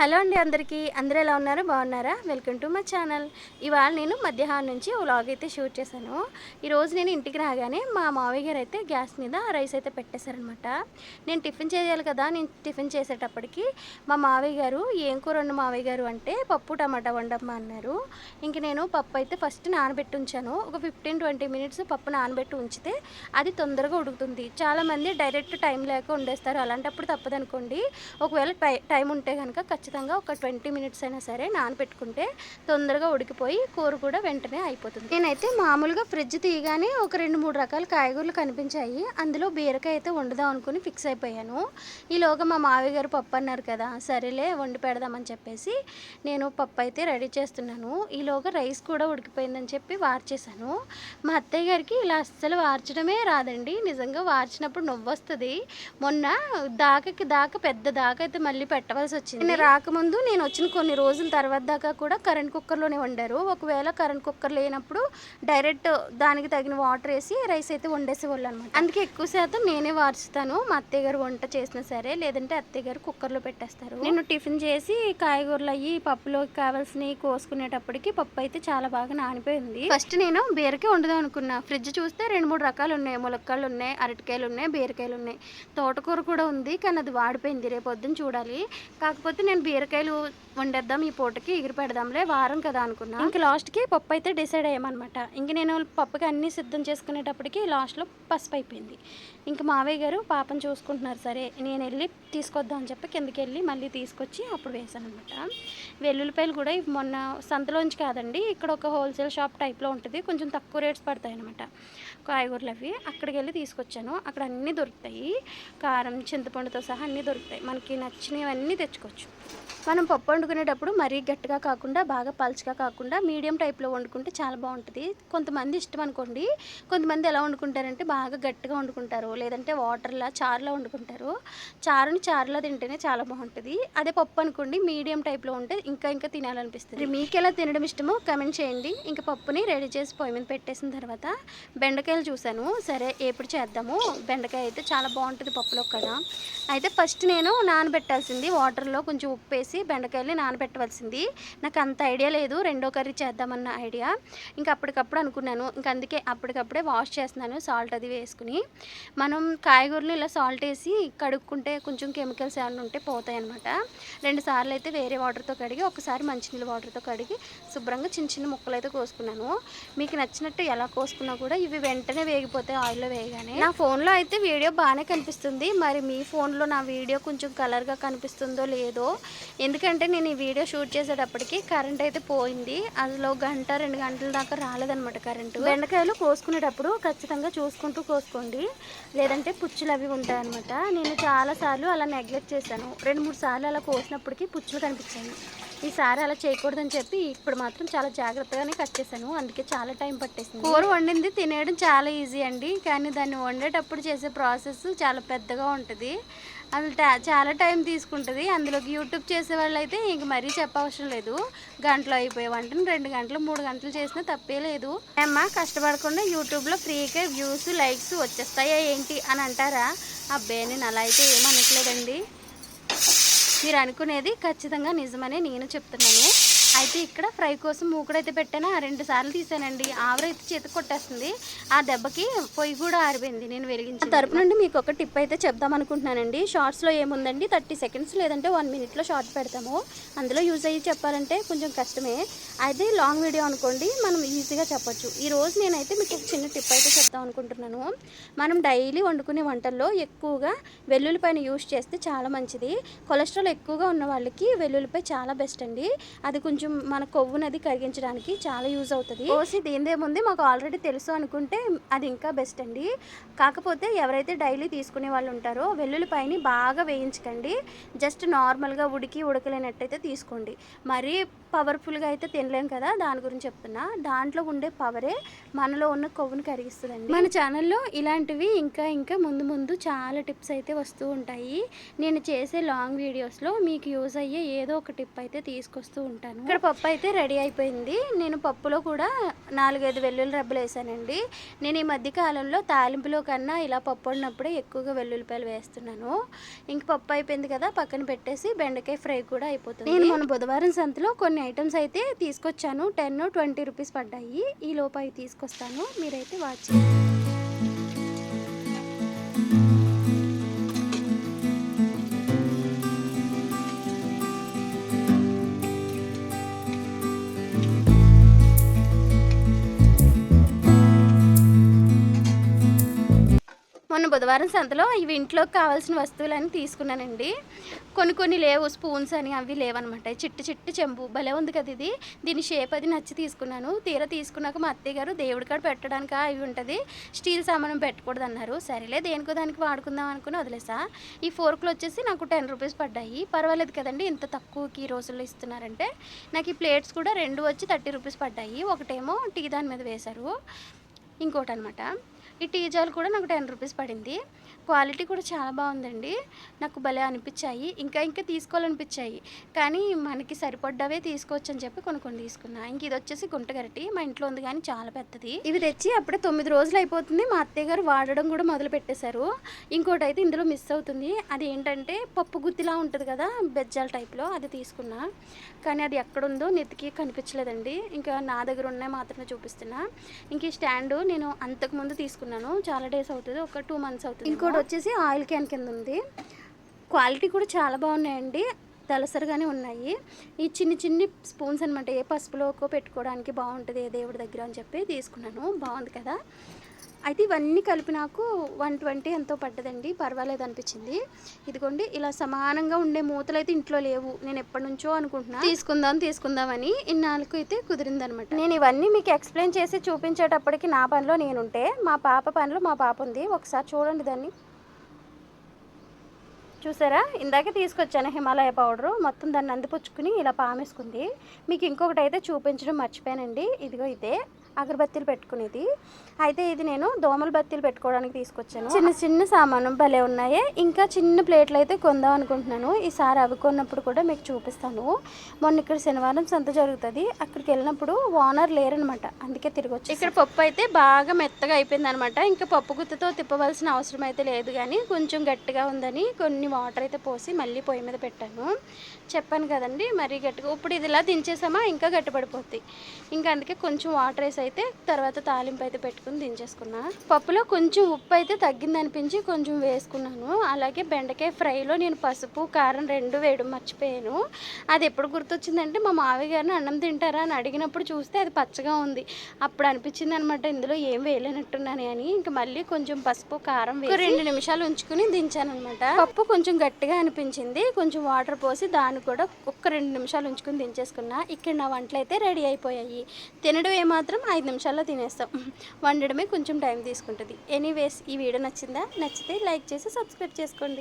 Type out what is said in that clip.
Hello అండి అందరికీ. అందరూ ఎలా ఉన్నారు? బాగున్నారా? Welcome to my channel. ఇవాళ నేను మధ్యాహ్నం నుంచి వ్లాగ్ అయితే షూట్ చేశాను. ఈరోజు నేను ఇంటికి రాగానే మా మావయ్య గారు అయితే గ్యాస్ మీద రైస్ అయితే పెట్టేశారనమాట నేను టిఫిన్ చేయాలి కదా నేను టిఫిన్ చేసేటప్పటికి మా మావయ్య గారు ఏం కూర వండు మావయ్య గారు? అంటే పప్పు టమాటా వండమ్మా అన్నారు. ఇంక నేను పప్పు అయితే ఫస్ట్ నానబెట్టి ఉంచాను. ఒక ఫిఫ్టీన్ ట్వంటీ మినిట్స్ పప్పు నానబెట్టి ఉంచితే అది తొందరగా ఉడుకుతుంది. చాలామంది డైరెక్ట్ టైం లేక వండేస్తారు. అలాంటప్పుడు తప్పదనుకోండి. ఒకవేళ టై టైం ఉంటే కనుక ఖచ్చితంగా ఖచ్చితంగా ఒక ట్వంటీ మినిట్స్ అయినా సరే నానబెట్టుకుంటే తొందరగా ఉడికిపోయి కూర కూడా వెంటనే అయిపోతుంది. నేనైతే మామూలుగా ఫ్రిడ్జ్ తీయగానే ఒక రెండు మూడు రకాల కాయగూరలు కనిపించాయి. అందులో బీరకాయ అయితే వండుదాం అనుకుని ఫిక్స్ అయిపోయాను. ఈలోగా మా మావయ్య గారు పప్పు అన్నారు కదా సరేలే వండి పెడదామని చెప్పేసి నేను పప్పు అయితే రెడీ చేస్తున్నాను. ఈలోగా రైస్ కూడా ఉడికిపోయిందని చెప్పి వార్చేశాను. మా అత్తయ్య గారికి ఇలా అస్సలు వార్చడమే రాదండి. నిజంగా వార్చినప్పుడు నవ్వొస్తుంది. మొన్న దాకకి దాకా పెద్ద దాకా అయితే మళ్ళీ పెట్టవలసి వచ్చింది. నేను రాకముందు నేను వచ్చిన కొన్ని రోజుల తర్వాత దాకా కూడా కరెంట్ కుక్కర్లోనే వండారు. ఒకవేళ కరెంట్ కుక్కర్ లేనప్పుడు డైరెక్ట్ దానికి తగిన వాటర్ వేసి రైస్ అయితే వండేసేవాళ్ళు అనమాట అందుకే ఎక్కువ శాతం నేనే వార్చుతాను. మా అత్తయ్య గారు వంట చేసినా సరే లేదంటే అత్తయ్య గారు కుక్కర్లో పెట్టేస్తారు. నేను టిఫిన్ చేసి కాయగూరలు అయ్యి పప్పులోకి కావాల్సినవి కోసుకునేటప్పటికి పప్పు అయితే చాలా బాగా నానిపోయింది. ఫస్ట్ నేను బీరకాయ వండుదాం అనుకున్నా. ఫ్రిడ్జ్ చూస్తే రెండు మూడు రకాలు ఉన్నాయి. ములక్కాయలు ఉన్నాయి అరటికాయలు ఉన్నాయి బీరకాయలు ఉన్నాయి. తోటకూర కూడా ఉంది కానీ అది వాడిపోయింది. రేపు పొద్దున్న చూడాలి. కాకపోతే నేను బీరకాయలు వండేద్దాం ఈ పూటకి ఎగిరి పెడదాంలే వారం కదా అనుకున్నా. ఇంక లాస్ట్కి పప్పు అయితే డిసైడ్ అయ్యామన్నమాట. ఇంక నేను పప్పుకి అన్నీ సిద్ధం చేసుకునేటప్పటికి లాస్ట్లో పసుపు అయిపోయింది. ఇంక మావయ్య గారు పాపను చూసుకుంటున్నారు సరే నేను వెళ్ళి తీసుకొద్దాం అని చెప్పి కిందకి వెళ్ళి మళ్ళీ తీసుకొచ్చి అప్పుడు వేసాను అనమాట వెల్లుల్లిపాయలు కూడా మొన్న సంతలోంచి కాదండి ఇక్కడ ఒక హోల్సేల్ షాప్ టైప్లో ఉంటుంది కొంచెం తక్కువ రేట్స్ పడతాయి అనమాట కాయగూరలు అవి. అక్కడికి వెళ్ళి తీసుకొచ్చాను. అక్కడ అన్నీ దొరుకుతాయి. కారం చింతపండుతో సహా అన్నీ దొరుకుతాయి. మనకి నచ్చినవన్నీ తెచ్చుకోవచ్చు. మనం పప్పు వండుకునేటప్పుడు మరీ గట్టిగా కాకుండా బాగా పలుచగా కాకుండా మీడియం టైప్లో వండుకుంటే చాలా బాగుంటుంది. కొంతమంది ఇష్టం అనుకోండి. కొంతమంది ఎలా వండుకుంటారంటే బాగా గట్టిగా వండుకుంటారు. లేదంటే వాటర్లా చారులా వండుకుంటారు. చారుని చారులా తింటేనే చాలా బాగుంటుంది. అదే పప్పు అనుకోండి మీడియం టైప్లో ఉంటే ఇంకా ఇంకా తినాలనిపిస్తుంది. మీకు ఎలా తినడం ఇష్టమో కమెంట్ చేయండి. ఇంకా పప్పుని రెడీ చేసి పొయ్యి మీద పెట్టేసిన తర్వాత బెండకాయలు చూశాను. సరే ఎప్పుడు చేద్దాము? బెండకాయ అయితే చాలా బాగుంటుంది పప్పులో కదా. అయితే ఫస్ట్ నేను నానబెట్టాల్సింది వాటర్లో కొంచెం ఉప్పు వేసి బెండకాయలు బెండకాయల్ని నానబెట్టవలసింది. నాకు అంత ఐడియా లేదు రెండో కర్రీ చేద్దామన్న ఐడియా. ఇంకా అప్పటికప్పుడు అనుకున్నాను. ఇంకా అందుకే అప్పటికప్పుడే వాష్ చేస్తున్నాను సాల్ట్ అది వేసుకుని. మనం కాయగూరలు ఇలా సాల్ట్ వేసి కడుక్కుంటే కొంచెం కెమికల్స్ ఏమైనా ఉంటే పోతాయి అనమాట రెండు సార్లు అయితే వేరే వాటర్తో కడిగి ఒకసారి మంచినీళ్ళ వాటర్తో కడిగి శుభ్రంగా చిన్న చిన్న ముక్కలు అయితే కోసుకున్నాను. మీకు నచ్చినట్టు ఎలా కోసుకున్నా కూడా ఇవి వెంటనే వేగిపోతాయి ఆయిల్లో వేయగానే. నా ఫోన్లో అయితే వీడియో బాగానే కనిపిస్తుంది. మరి మీ ఫోన్లో నా వీడియో కొంచెం కలర్గా కనిపిస్తుందో లేదో. ఎందుకంటే నేను ఈ వీడియో షూట్ చేసేటప్పటికి కరెంట్ అయితే పోయింది. అందులో గంట రెండు గంటల దాకా రాలేదన్నమాట కరెంటు. బెండకాయలు కోసుకునేటప్పుడు ఖచ్చితంగా చూసుకుంటూ కోసుకోండి. లేదంటే పుచ్చులు అవి ఉంటాయన్నమాట. నేను చాలాసార్లు అలా నెగ్లెక్ట్ చేశాను. రెండు మూడు సార్లు అలా కోసినప్పటికీ పుచ్చులు కనిపించాయి. ఈసారి అలా చేయకూడదని చెప్పి ఇప్పుడు మాత్రం చాలా జాగ్రత్తగానే కట్ చేశాను. అందుకే చాలా టైం పట్టేసింది. కూర వండింది తినేయడం చాలా ఈజీ అండి. కానీ దాన్ని వండేటప్పుడు చేసే ప్రాసెస్ చాలా పెద్దగా ఉంటుంది. అది టా- చాలా టైం తీసుకుంటుంది. అందులోకి యూట్యూబ్ చేసే వాళ్ళు అయితే ఇంక మరీ చెప్పవసరం లేదు. గంటలో అయిపోయే వంటను రెండు గంటలు మూడు గంటలు చేసినా తప్పే లేదు. అమ్మ కష్టపడకుండా యూట్యూబ్లో ఫ్రీగా వ్యూస్ లైక్స్ వచ్చేస్తాయా ఏంటి అని అంటారా? అబ్బే నేను అలా అయితే ఏమనట్లేదండి మీరు అనుకునేది ఖచ్చితంగా నిజమనే నేను చెప్తున్నాను. అయితే ఇక్కడ ఫ్రై కోసం మూకుడైతే పెట్టాను. ఆ రెండు సార్లు తీసానండి. ఆవిరైతే చేతి కొట్టేస్తుంది. ఆ దెబ్బకి పొయ్యి కూడా ఆరిపోయింది. నేను వెలిగించి తరపు నుండి మీకు ఒక టిప్ అయితే చెప్దాం అనుకుంటున్నానండి. షార్ట్స్లో ఏముందండి? థర్టీ సెకండ్స్ లేదంటే వన్ మినిట్లో షార్ట్ పెడతాము. అందులో యూజ్ అయ్యి చెప్పాలంటే కొంచెం కష్టమే. అయితే లాంగ్ వీడియో అనుకోండి మనం ఈజీగా చెప్పొచ్చు. ఈ రోజు నేనైతే మీకు ఒక చిన్న టిప్ అయితే చెప్దాం అనుకుంటున్నాను. మనం డైలీ వండుకునే వంటల్లో ఎక్కువగా వెల్లుల్లిపైన యూజ్ చేస్తే చాలా మంచిది. కొలెస్ట్రాల్ ఎక్కువగా ఉన్న వాళ్ళకి వెల్లుల్లిపై చాలా బెస్ట్ అండి. అది కొంచెం మన కొవ్వునది కరిగించడానికి చాలా యూజ్ అవుతుంది. కోసి దీనిదేముంది మాకు ఆల్రెడీ తెలుసు అనుకుంటే అది ఇంకా బెస్ట్ అండి. కాకపోతే ఎవరైతే డైలీ తీసుకునే వాళ్ళు ఉంటారో వెల్లుల్లిపాయని బాగా వేయించకండి. జస్ట్ నార్మల్గా ఉడికి ఉడకలేనట్టయితే తీసుకోండి. మరీ పవర్ఫుల్గా అయితే తినలేం కదా దాని గురించి చెప్తున్నా. దాంట్లో ఉండే పవరే మనలో ఉన్న కొవ్వుని కరిగిస్తుందండి. మన ఛానల్లో ఇలాంటివి ఇంకా ఇంకా ముందు ముందు చాలా టిప్స్ అయితే వస్తూ ఉంటాయి. నేను చేసే లాంగ్ వీడియోస్లో మీకు యూజ్ అయ్యే ఏదో ఒక టిప్ అయితే తీసుకొస్తూ ఉంటాను. ఇక్కడ పప్పు అయితే రెడీ అయిపోయింది. నేను పప్పులో కూడా నాలుగైదు వెల్లుల్లి రబ్బలు వేసానండి. నేను ఈ మధ్య కాలంలో తాలింపులో కన్నా ఇలా పప్పు వండినప్పుడే ఎక్కువగా వెల్లుల్లిపాయలు వేస్తున్నాను. ఇంక పప్పు అయిపోయింది కదా పక్కన పెట్టేసి బెండకాయ ఫ్రై కూడా అయిపోతుంది. నేను మన బుధవారం సంతలో కొన్ని ఐటమ్స్ అయితే తీసుకొచ్చాను. టెన్ ట్వంటీ రూపీస్ పడ్డాయి. ఈ లోపు అవి తీసుకొస్తాను. మీరైతే వాచ్ చేయండి. మొన్న బుధవారం సంతలో ఇవి ఇంట్లోకి కావాల్సిన వస్తువులని తీసుకున్నానండి. కొన్ని కొన్ని లేవు స్పూన్స్ అని అవి లేవన్నమాట. చిట్టు చిట్టు చెంబు భలే ఉంది కదా ఇది. దీని షేప్ అది నచ్చి తీసుకున్నాను. తీర తీసుకున్నాక మా అత్తయ్య గారు దేవుడి కాడ పెట్టడానికి అవి ఉంటుంది. స్టీల్ సామానం పెట్టకూడదు అన్నారు సరేలే దేనికో దానికి వాడుకుందాం అనుకుని వదిలేసా. ఈ ఫోర్క్లు వచ్చేసి నాకు టెన్ రూపీస్ పడ్డాయి. పర్వాలేదు కదండి ఇంత తక్కువకి ఈ రోజుల్లో ఇస్తున్నారంటే. నాకు ఈ ప్లేట్స్ కూడా రెండు వచ్చి థర్టీ రూపీస్ పడ్డాయి. ఒకటేమో టీ దాని మీద వేశారు. ఇంకోటి అనమాట ఈ టీ జాలు కూడా నాకు టెన్ రూపీస్ పడింది. క్వాలిటీ కూడా చాలా బాగుందండి. నాకు భలే అనిపించాయి. ఇంకా ఇంకా తీసుకోవాలనిపించాయి. కానీ మనకి సరిపడ్డవే తీసుకోవచ్చు అని చెప్పి కొన్ని కొన్ని తీసుకున్నా. ఇంక ఇది వచ్చేసి గుంటగరటి మా ఇంట్లో ఉంది కానీ చాలా పెద్దది. ఇవి తెచ్చి అప్పుడే తొమ్మిది రోజులు అయిపోతుంది. మా అత్తయ్య గారు వాడడం కూడా మొదలు పెట్టేశారు. ఇంకోటి అయితే ఇందులో మిస్ అవుతుంది. అది ఏంటంటే పప్పు గుత్తిలా ఉంటుంది కదా బెజ్జాల టైప్లో అది తీసుకున్నా. కానీ అది ఎక్కడుందో నెత్తికి కనిపించలేదండి. ఇంకా నా దగ్గర ఉన్నాయి మాత్రమే చూపిస్తున్నా. ఇంక ఈ స్టాండు నేను అంతకుముందు తీసుకున్నాను చాలా డేస్ అవుతుంది. ఒక టూ మంత్స్ అవుతుంది ఇంకోటి వచ్చేసి ఆయిల్ క్యాన్ కింద ఉంది. క్వాలిటీ కూడా చాలా బాగున్నాయండి. దలసరిగానే ఉన్నాయి. ఈ చిన్ని చిన్ని స్పూన్స్ అనమాట ఏ పసుపులోకో పెట్టుకోవడానికి బాగుంటుంది. ఏ దేవుడి దగ్గర అని చెప్పి తీసుకున్నాను. బాగుంది కదా? అయితే ఇవన్నీ కలిపి నాకు వన్ ట్వంటీ ఎంతో పడ్డదండి. పర్వాలేదు అనిపించింది. ఇదిగోండి ఇలా సమానంగా ఉండే మూతలు అయితే ఇంట్లో లేవు. నేను ఎప్పటి నుంచో అనుకుంటున్నా. తీసుకుందాం తీసుకుందామని ఇన్నాళ్ళకు అయితే కుదిరిందనమాట. నేను ఇవన్నీ మీకు ఎక్స్ప్లెయిన్ చేసి చూపించేటప్పటికి నా పనిలో నేనుంటే మా పాప పనిలో మా పాప ఉంది. ఒకసారి చూడండి దాన్ని. చూసారా? ఇందాకే తీసుకొచ్చాను హిమాలయ పౌడరు. మొత్తం దాన్ని అందిపుచ్చుకుని ఇలా పామేసుకుంది. మీకు ఇంకొకటి అయితే చూపించడం మర్చిపోయానండి. ఇదిగో ఇదే. అగరబత్తీలు పెట్టుకునేది. అయితే ఇది నేను దోమల బత్తీలు పెట్టుకోవడానికి తీసుకొచ్చాను. చిన్న చిన్న సామాను భలే ఉన్నాయి. ఇంకా చిన్న ప్లేట్లు అయితే కొందాం అనుకుంటున్నాను. ఈసారి అవి కొన్నప్పుడు కూడా మీకు చూపిస్తాను. మొన్న ఇక్కడ శనివారం సంత జరుగుతుంది. అక్కడికి వెళ్ళినప్పుడు ఓనర్ లేరనమాట. అందుకే తిరిగి వచ్చి ఇక్కడ పప్పు అయితే బాగా మెత్తగా అయిపోయింది అనమాట ఇంకా పప్పు గుత్తతో తిప్పవలసిన అవసరం అయితే లేదు కానీ కొంచెం గట్టిగా ఉందని కొన్ని వాటర్ అయితే పోసి మళ్ళీ పొయ్యి మీద పెట్టాను. చెప్పాను కదండి మరీ గట్టిగా. ఇప్పుడు ఇది ఇలా దించేసామా ఇంకా గట్టిపడిపోద్ది. ఇంకా అందుకే కొంచెం వాటర్ వేసి అయితే తర్వాత తాలింపు అయితే పెట్టుకుని దించేసుకున్నా. పప్పులో కొంచెం ఉప్పు అయితే తగ్గింది అనిపించి కొంచెం వేసుకున్నాను. అలాగే బెండకాయ ఫ్రైలో నేను పసుపు కారం రెండు వేయడం మర్చిపోయాను. అది ఎప్పుడు గుర్తొచ్చిందంటే మా మావయ్య గారిని అన్నం తింటారా అని అడిగినప్పుడు చూస్తే అది పచ్చగా ఉంది. అప్పుడు అనిపించింది అనమాట ఇందులో ఏం వేయలేనట్టున్నాను అని. ఇంకా మళ్ళీ కొంచెం పసుపు కారం వేసి రెండు నిమిషాలు ఉంచుకుని దించాను అనమాట పప్పు కొంచెం గట్టిగా అనిపించింది. కొంచెం వాటర్ పోసి దాన్ని కూడా ఒక్క రెండు నిమిషాలు ఉంచుకుని దించేసుకున్నా. ఇక్కడ నా వంటలు అయితే రెడీ అయిపోయాయి. తినడం ఏమాత్రం ఐదు నిమిషాల్లో తినేస్తాం. వండడమే కొంచెం టైం తీసుకుంటుంది. ఎనీవేస్ ఈ వీడియో నచ్చిందా? నచ్చితే లైక్ చేసి సబ్స్క్రైబ్ చేసుకోండి.